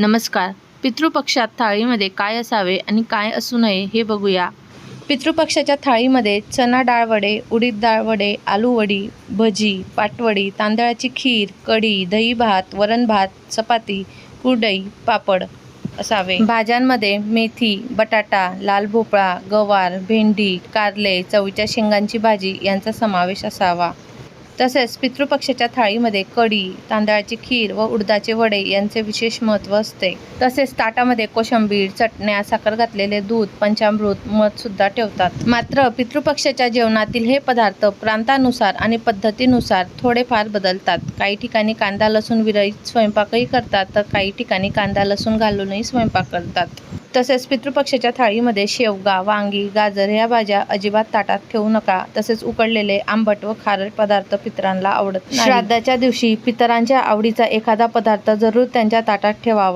नमस्कार. पितृपक्षात थाळीमध्ये काय असावे आणि काय असू नये हे बघूया. पितृपक्षाच्या थाळीमध्ये चना डाळवडे उडीद डाळवडे आलूवडी आलू वडी भजी पाटवडी तांदळाची खीर कढी दही भात वरण भात चपाती कुरडई पापड असावे. भाज्यांमध्ये मेथी बटाटा लाल भोपळा गवार भेंडी कारले चवळीच्या शेंगांची भाजी यांचा समावेश असावा. तसेच पितृपक्षाच्या थाळीमध्ये कढी तांदळाची खीर व उडदाचे वडे यांचे विशेष महत्त्व असते. तसेच ताटामध्ये कोशिंबीर चटण्या साखर घातलेले दूध पंचामृत मध सुद्धा ठेवतात. मात्र पितृपक्षाच्या जेवणातील हे पदार्थ प्रांतानुसार आणि पद्धतीनुसार थोडेफार बदलतात. काही ठिकाणी कांदा लसूण विरहित स्वयंपाकही करतात तर काही ठिकाणी कांदा लसूण घालूनही स्वयंपाक करतात. तसेच पितृपक्षाच्या थाळीमध्ये शेवगा वांगी गाजर ह्या भाज्या अजिबात ताटात ठेवू नका. तसेच उकडलेले आंबट व खारट पदार्थ पितरांना आवडत श्राद्धाच्या दिवशी पितरांच्या आवडीचा एखादा पदार्थ जरूर त्यांच्या ताटात ठेवावा.